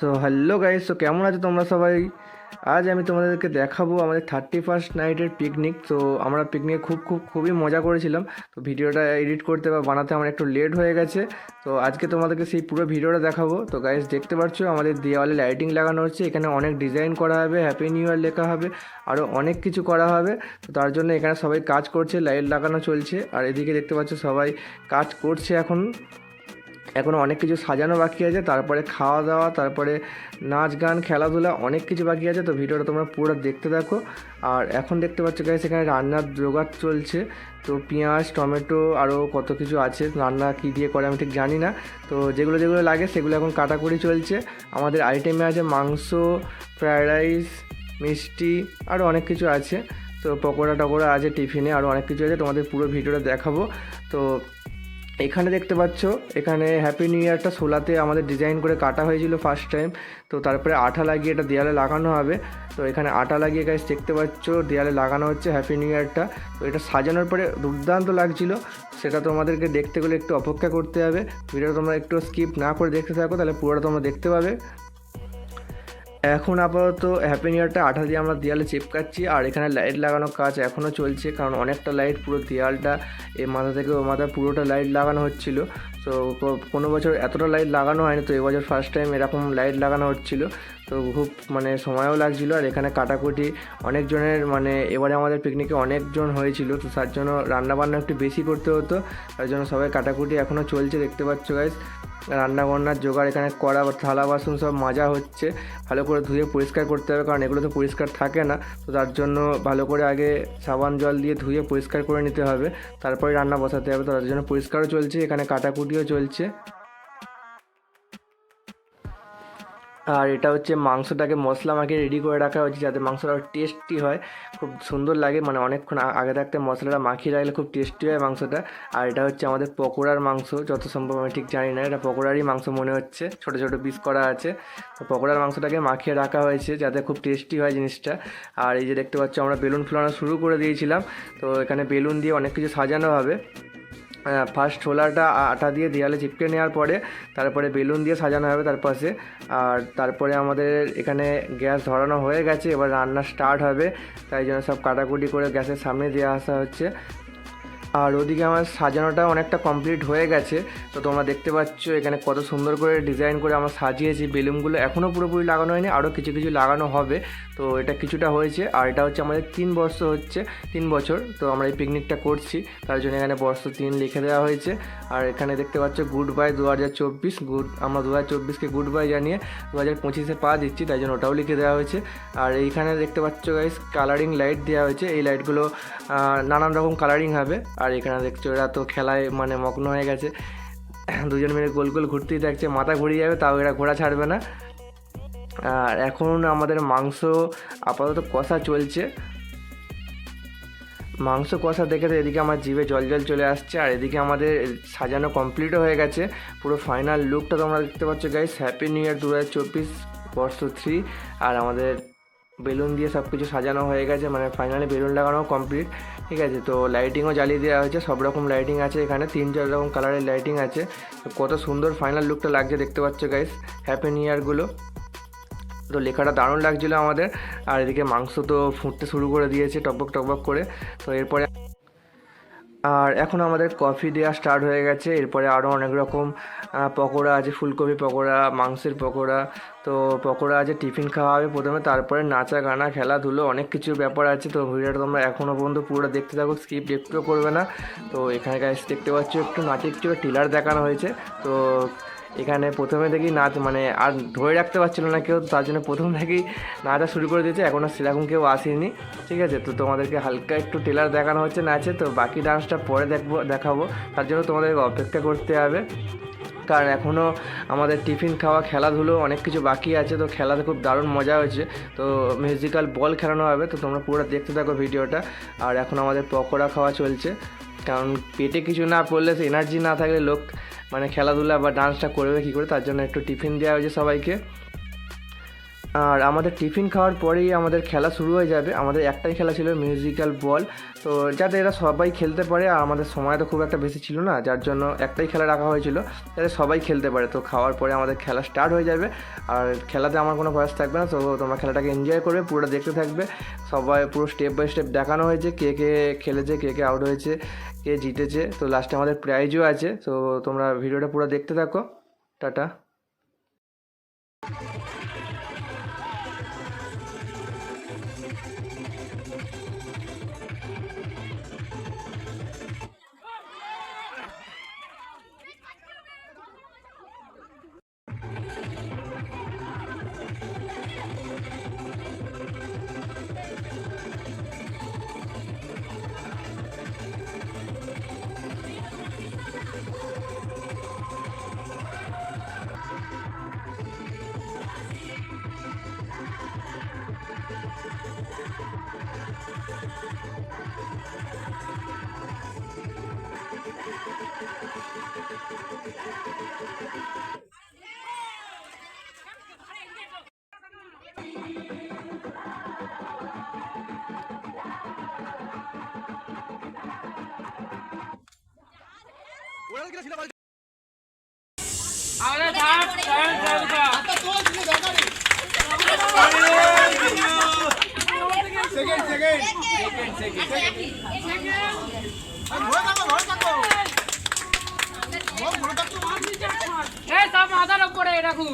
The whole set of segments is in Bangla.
তো হ্যালো গাইস তো কেমন আছো তোমরা সবাই? আজ আমি তোমাদেরকে দেখাবো আমাদের থার্টি ফার্স্ট নাইটের পিকনিক তো আমরা পিকনিকে খুব খুব, খুবই মজা করেছিলাম। তো ভিডিওটা এডিট করতে বা বানাতে আমার একটু লেট হয়ে গেছে। তো আজকে তোমাদেরকে সেই পুরো ভিডিওটা দেখাবো। তো গাইস দেখতে পাচ্ছ, আমাদের দেওয়ালে লাইটিং লাগানো হচ্ছে। এখানে অনেক ডিজাইন করা হবে হ্যাপি নিউ ইয়ার লেখা হবে আরও অনেক কিছু করা হবে। তো তার জন্য এখানে সবাই কাজ করছে লাইট লাগানো চলছে। আর এদিকে দেখতে পাচ্ছ, সবাই কাজ করছে এখন। এখনও অনেক কিছু সাজানো বাকি আছে, তারপরে খাওয়া দাওয়া তারপরে নাচ গান খেলাধুলা অনেক কিছু বাকি আছে, তো ভিডিওটা তোমরা পুরো দেখতে থাকো। আর এখন দেখতে পাচ্ছ গাইস এখানে রান্নার জোগাড় চলছে। তো পেঁয়াজ, টমেটো আরও কত কিছু আছে, রান্না কী দিয়ে করে আমি ঠিক জানি না। তো যেগুলো যেগুলো লাগে সেগুলো এখন কাটাকুটি চলছে। আমাদের আইটেমে আছে মাংস ফ্রায়েড রাইস মিষ্টি আরও অনেক কিছু আছে। তো পকোড়া টকোড়া আছে টিফিনে আরও অনেক কিছু আছে, তোমাদের পুরো ভিডিওটা দেখাবো। তো এখানে দেখতে পাচ্ছ, এখানে হ্যাপি নিউ ইয়ারটা সোলাতে আমাদের ডিজাইন করে কাটা হয়েছিল ফার্স্ট টাইম তো তারপরে আঠা লাগিয়ে এটা দেয়ালে লাগানো হবে। তো এখানে আঠা লাগিয়ে গাছ দেখতে পাচ্ছ, দেয়ালে লাগানো হচ্ছে হ্যাপি নিউ ইয়ারটা তো এটা সাজানোর পরে দুর্দান্ত লাগছিল। সেটা তোমাদেরকে দেখতে গেলে একটু অপেক্ষা করতে হবে। ভিডিওটা তোমরা একটু স্কিপ না করে দেখতে থাকো, তাহলে পুরোটা তোমরা দেখতে পাবে। এখন আপাতত হ্যাপি নিউ ইয়ারটা আঠা দিয়ে আমরা দেয়ালে চেপকাচ্ছি আর এখানে লাইট লাগানোর কাজ এখনও চলছে, কারণ অনেকটা লাইট পুরো দেয়ালটা এ মাথা থেকে ও মাথা পুরোটা লাইট লাগানো হচ্ছিল। তো কোনো বছর এতটা লাইট লাগানো হয়নি, তো এবছর ফার্স্ট টাইম এরকম লাইট লাগানো হচ্ছিল। তো খুব মানে সময়ও লাগছিল, আর এখানে কাটাকুটি অনেকজনের মানে এবারে আমাদের পিকনিকে অনেকজন হয়েছিল, তো তার জন্য রান্নাবান্না একটু বেশি করতে হতো, তার জন্য সবাই কাটাকুটি এখনও চলছে, দেখতে পাচ্ছ গাইস রান্না বান্নার জোগাড়, এখানে কড়া থালা বাসন সব মাজা হচ্ছে। ভালো করে ধুয়ে পরিষ্কার করতে হবে, কারণ এগুলো তো পরিষ্কার থাকে না। তো তার জন্য ভালো করে আগে সাবান জল দিয়ে ধুয়ে পরিষ্কার করে নিতে হবে। তারপরে রান্না বসাতে হবে, তো তার জন্য পরিষ্কারও চলছে, এখানে কাটাকুটিও চলছে। আর এটা হচ্ছে মাংসটাকে মশলা মাখিয়ে রেডি করে রাখা হয়েছে যাতে মাংসটা টেস্টি হয়। খুব সুন্দর লাগে মানে অনেকক্ষণ আগে থাকতে মশলাটা মাখিয়ে রাখলে খুব টেস্টি হয় মাংসটা। আর এটা হচ্ছে আমাদের পকোড়ার মাংস, যত সম্ভব আমি ঠিক জানি না, এটা পকোড়ারই মাংস মনে হচ্ছে, ছোটো ছোটো পিস করা আছে। তো পকোড়ার মাংসটাকে মাখিয়ে রাখা হয়েছে যাতে খুব টেস্টি হয় জিনিসটা। আর এই যে দেখতে পাচ্ছ, আমরা বেলুন ফুলানো শুরু করে দিয়েছিলাম। তো এখানে বেলুন দিয়ে অনেক কিছু সাজানো হবে। ফার্স্ট ছোলাটা আটা দিয়ে দেওয়ালে চিপকে নেওয়ার পরে তারপরে বেলুন দিয়ে সাজানো হবে তার পাশে। আর তারপরে আমাদের এখানে গ্যাস ধরানো হয়ে গেছে, এবার রান্না স্টার্ট হবে। তাই জন্য সব কাটাকুটি করে গ্যাসের সামনে দিয়ে আসা হচ্ছে। আর ওদিকে আমার সাজানোটা অনেকটা কমপ্লিট হয়ে গেছে। তো তোমরা দেখতে পাচ্ছ এখানে কত সুন্দর করে ডিজাইন করে আমরা সাজিয়েছি। বেলুনগুলো এখনও পুরোপুরি লাগানো হয়নি আরও কিছু কিছু লাগানো হবে। তো এটা কিছুটা হয়েছে। আর এটা হচ্ছে আমাদের তিন বর্ষ হচ্ছে, তিন বছর। তো আমরা এই পিকনিকটা করছি। তার জন্য এখানে বর্ষ তিন লিখে দেওয়া হয়েছে। আর এখানে দেখতে পাচ্ছ গুড বাই দু হাজার চব্বিশ। গুড, আমরা দু হাজার চব্বিশকে গুড বাই জানিয়ে দু হাজার পঁচিশে পা দিচ্ছি, তাই জন্য ওটাও লিখে দেওয়া হয়েছে। আর এইখানে দেখতে পাচ্ছ গাইস কালারিং লাইট দেওয়া হয়েছে। এই লাইটগুলো নানান রকম কালারিং হবে। আর এখানে দেখছ এরা তো খেলায় মানে মগ্ন হয়ে গেছে। দুজন মিলে গোল গোল ঘুরতেই থাকছে মাথা ঘুরিয়ে যাবে, তাও এরা ঘোরা ছাড়বে না। আর এখন আমাদের মাংস আপাতত কষা চলছে। মাংস কষা দেখে তো এদিকে আমার জিভে জল জল চলে আসছে, আর এদিকে আমাদের সাজানো কমপ্লিটও হয়ে গেছে। পুরো ফাইনাল লুকটা তোমরা দেখতে পাচ্ছ গাইস হ্যাপি নিউ ইয়ার দু হাজার চব্বিশ বর্ষ থ্রি আর আমাদের বেলুন দিয়ে সব কিছু সাজানো হয়ে গেছে মানে ফাইনালি বেলুন লাগানো কমপ্লিট ঠিক আছে, তো লাইটিংও জ্বালিয়ে দেওয়া হয়েছে, সব রকম লাইটিং আছে এখানে, তিন চার রকম কালারের লাইটিং আছে। কত সুন্দর ফাইনাল লুকটা লাগছে, দেখতে পাচ্ছ গাইস হ্যাপি নিউ ইয়ারগুলো তো লেখাটা দারুণ লাগছিল আমাদের, আর এদিকে মাংস তো ফুটতে শুরু করে দিয়েছে, টকবক টকবক করে। তো এরপরে আর এখন আমাদের কফি দেওয়া স্টার্ট হয়ে গেছে। এরপরে আরও অনেক রকম পকোড়া আছে, ফুলকপি পকোড়া, মাংসের পকোড়া। তো পকোড়া আছে, টিফিন খাওয়া হবে প্রথমে, তারপরে নাচা, গানা খেলাধুলো অনেক কিছু ব্যাপার আছে। তো ভিডিওটা তোমরা এখনও পর্যন্ত পুরো দেখতে থাকো স্কিপ একটুও করবে না। তো এখানে গাছ দেখতে পাচ্ছ, একটু নাচে, একটু টিলার দেখানো হয়েছে। তো এখানে প্রথমে দেখি নাচ মানে আর ধরে রাখতে পারছিল না কেউ, তার জন্য প্রথম থেকেই নাচা শুরু করে দিয়েছে, এখন আর সেরকম কেউ আসেনি। ঠিক আছে, তো তোমাদেরকে হালকা একটু টেলার দেখানো হচ্ছে নাচে, তো বাকি ডান্সটা পরে দেখব, দেখাবো। তার জন্য তোমাদেরকে অপেক্ষা করতে হবে। কারণ এখনও আমাদের টিফিন খাওয়া, খেলাধুলো অনেক কিছু বাকি আছে, তো খেলাতে খুব দারুণ মজা হয়েছে। তো মিউজিক্যাল বল খেলানো হবে, তো তোমরা পুরো দেখতে থাকো ভিডিওটা আর এখন আমাদের পকোড়া খাওয়া চলছে, কারণ পেটে কিছু না পড়লে এনার্জি না থাকলে লোক মানে খেলাধুলা বা ডান্সটা করবে কী করে, তার জন্য একটু টিফিন দেওয়া হয়েছে সবাইকে। আর আমাদের টিফিন খাওয়ার পরেই আমাদের খেলা শুরু হয়ে যাবে। আমাদের একটাই খেলা ছিল মিউজিক্যাল বল তো যাতে এরা সবাই খেলতে পারে, আর আমাদের সময় তো খুব একটা বেশি ছিল না, যার জন্য একটাই খেলা রাখা হয়েছিল, যাতে সবাই খেলতে পারে। তো খাওয়ার পরে আমাদের খেলা স্টার্ট হয়ে যাবে। আর খেলাতে আমার কোনো ভয়েস থাকবে না, তো তোমরা খেলাটাকে এনজয় করবে, পুরোটা দেখতে থাকবে। সবাই পুরো স্টেপ বাই স্টেপ দেখানো হয়েছে, কে কে খেলেছে, কে কে আউট হয়েছে। কে জিতেছে। তো লাস্টে আমাদের প্রাইজও আছে। তো তোমরা ভিডিওটা পুরো দেখতে থাকো। টাটা। এই সব মাথার উপরে এরকম।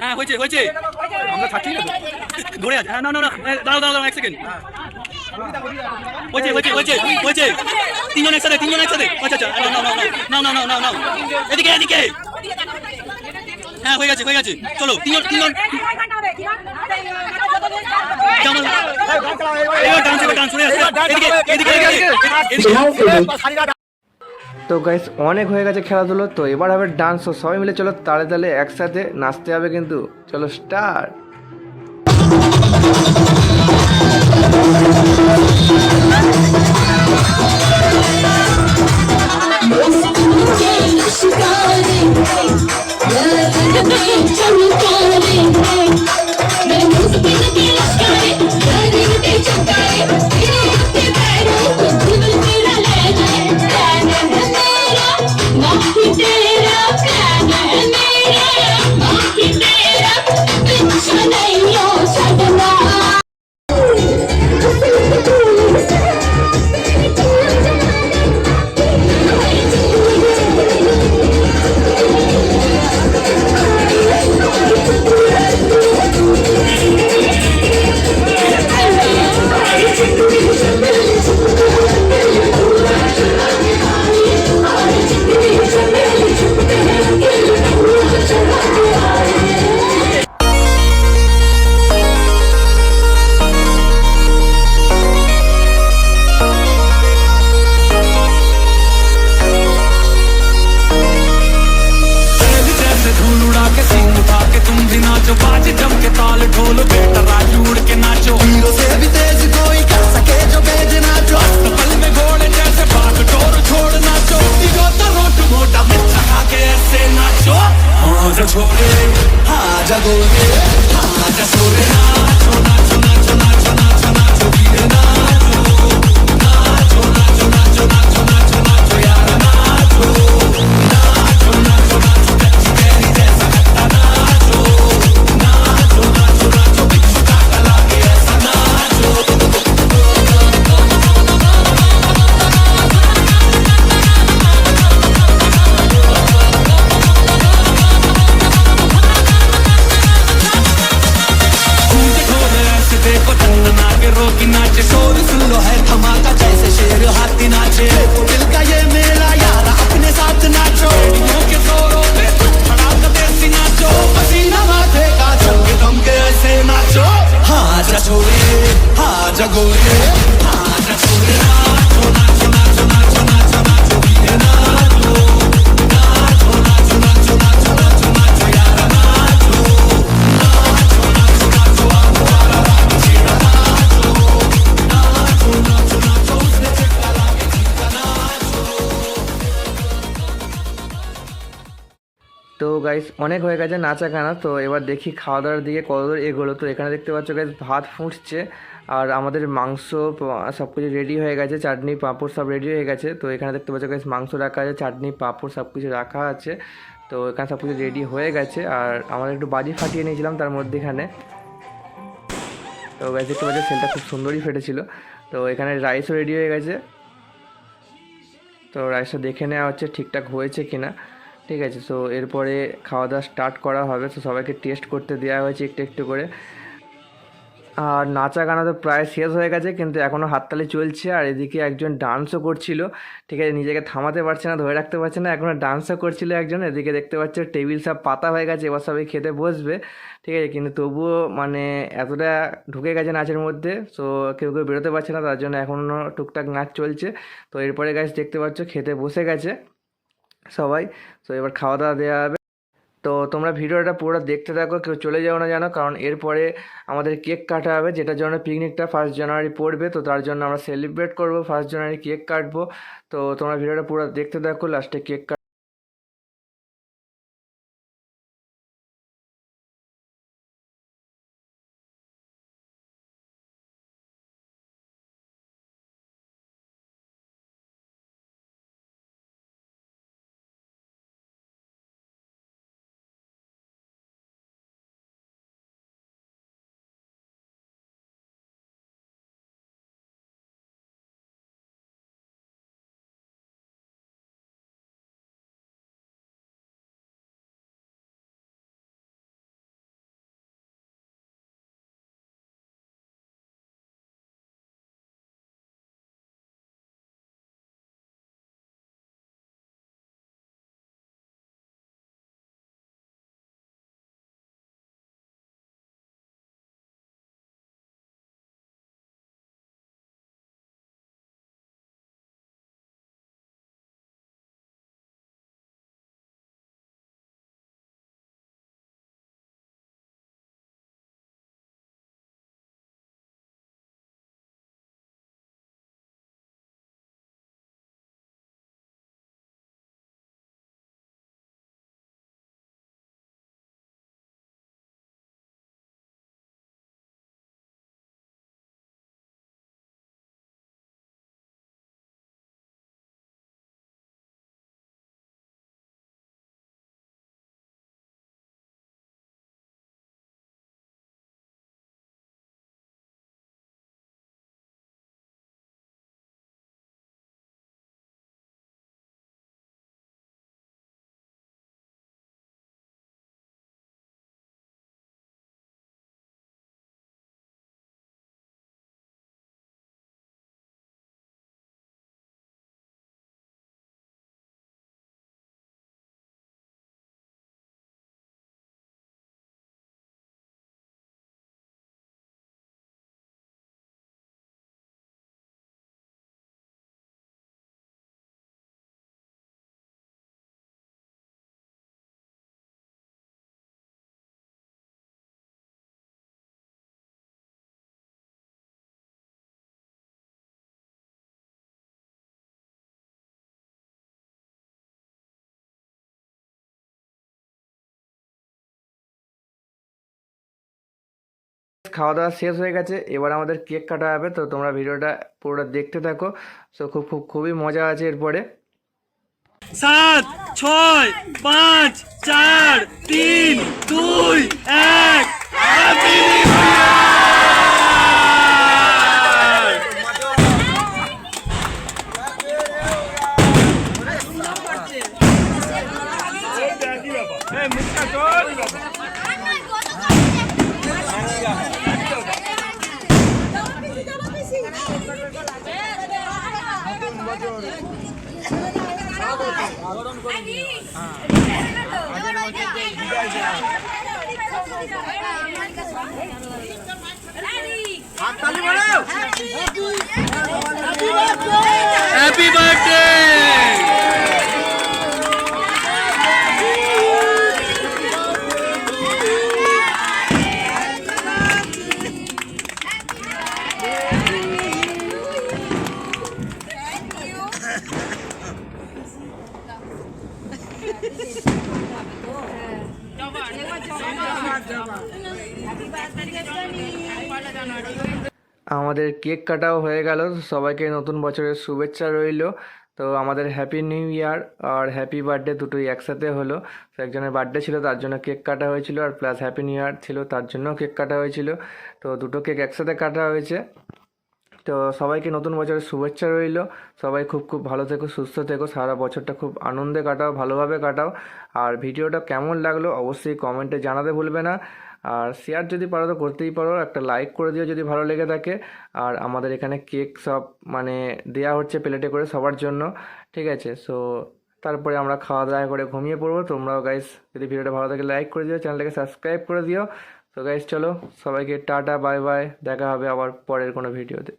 হ্যাঁ হয়েছে হয়েছে। আমরা থাকি না ধরে আছে। হ্যাঁ না না না হ্যাঁ, দাঁড়াও দাঁড়াও এক সেকেন্ড হয়েছে হয়েছে হয়েছে হয়েছে। তিনজন একসাথে তিনজন একসাথে। আচ্ছা আচ্ছা না না না না না না না এদিকে এদিকে। হ্যাঁ হয়ে গেছে হয়ে গেছে। চলো তিনজন তিনজন। ডান্স এবার ডান্স হয়ে আসছে। এদিকে। এদিকে এদিকে। তো গাইস অনেক হয়ে গেছে খেলাধুলো, তো এবার হবে ডান্স সবাই মিলে চলো তালে তালে একসাথে নাচতে হবে কিন্তু। চলো স্টার্ট গাইস অনেক হয়ে গেছে, নাচা গানা, তো এবার দেখি খাওয়া দাওয়ার দিকে কতদূর এগোলো। তো এখানে দেখতে পাচ্ছ গাইস ভাত ফুটছে, আর আমাদের মাংস সব কিছু রেডি হয়ে গেছে, চাটনি, পাঁপড় সব রেডি হয়ে গেছে। তো এখানে দেখতে পাচ্ছ গাইস মাংস রাখা আছে, চাটনি, পাঁপড় সব কিছু রাখা আছে। তো এখানে সব কিছু রেডি হয়ে গেছে, আর আমরা একটু বাজি ফাটিয়ে নিয়েছিলাম তার মধ্যেখানে। তো গাইস দেখতে পাচ্ছ সেলটা খুব সুন্দরই ফেটেছিল। তো এখানে রাইসও রেডি হয়ে গেছে। তো রাইসটা দেখে নেওয়া হচ্ছে ঠিকঠাক হয়েছে কিনা। ঠিক আছে সো এরপরে খাওয়া দাওয়া স্টার্ট করা হবে তো সবাইকে টেস্ট করতে দেওয়া হয়েছে একটু একটু করে। আর নাচা গানা তো প্রায় শেষ হয়ে গেছে, কিন্তু এখনও হাততালি চলছে, আর এদিকে একজন ডান্সও করছিল। ঠিক আছে, নিজেকে থামাতে পারছে না, ধরে রাখতে পারছে না এখনও ডান্সও করছিল একজন, এদিকে দেখতে পাচ্ছ টেবিল সব পাতা হয়ে গেছে, এবার সবাই খেতে বসবে। ঠিক আছে, কিন্তু তবুও মানে এতটা ঢুকে গেছে নাচের মধ্যে সো কেউ কেউ বেরোতে পারছে না, তার জন্য এখনও টুকটাক নাচ চলছে। তো এরপরে গাছ দেখতে পাচ্ছ খেতে বসে গেছে। সবাই। তো এবার খাওয়া দাওয়া দেওয়া হবে। তো তোমরা ভিডিওটা পুরো দেখতে থাকো, কেউ চলে যাও না জানো, কারণ এরপরে আমাদের কেক কাটা হবে, যেটার জন্য পিকনিকটা ফার্স্ট জানুয়ারি পড়বে। তো তার জন্য আমরা সেলিব্রেট করব ফার্স্ট জানুয়ারি কেক কাটবো। তো তোমরা ভিডিওটা পুরো দেখতে থাকো লাস্টে কেক খাওয়া দাওয়া শেষ হয়ে গেছে, এবার আমাদের কেক কাটা হবে, তো তোমরা ভিডিওটা পুরোটা দেখতে থাকো। সো খুব খুব, খুবই মজা আছে এরপরে। সাত, ছয়, পাঁচ, চার, তিন, দুই, এক হ্যাপি নিউ ইয়ার কেক কাটাও হয়ে গেল। সবাইকে নতুন বছরের শুভেচ্ছা রইল। তো আমাদের হ্যাপি নিউ ইয়ার আর হ্যাপি বার্থডে দুটোই একসাথে হলো। তো একজনের বার্থডে ছিল, তার জন্য কেক কাটা হয়েছিল আর প্লাস হ্যাপি নিউ ইয়ার ছিল, তার জন্য কেক কাটা হয়েছিল। তো দুটো কেক একসাথে কাটা হয়েছে। তো সবাইকে নতুন বছরের শুভেচ্ছা রইল। সবাই খুব খুব ভালো থেকো, সুস্থ থেকো, সারা বছরটা খুব আনন্দে কাটাও, ভালোভাবে কাটাও। আর ভিডিওটা কেমন লাগল অবশ্যই কমেন্টে জানাতে ভুলবে না। আর শেয়ার যদি পারো তো করতেই পারো, একটা লাইক করে দিও যদি ভালো লেগে থাকে। আর আমাদের এখানে কেক সব মানে দেয়া হচ্ছে প্লেটে করে সবার জন্য, ঠিক আছে? সো তারপরে আমরা খাওয়া দাওয়া করে ঘুমিয়ে পড়ব। তোমরাও গাইস যদি ভিডিওটা ভালো থাকে লাইক করে দিও চ্যানেলটাকে সাবস্ক্রাইব করে দিও। তো গাইস চলো সবাইকে টাটা বাই বাই দেখা হবে আবার পরের কোনো ভিডিওতে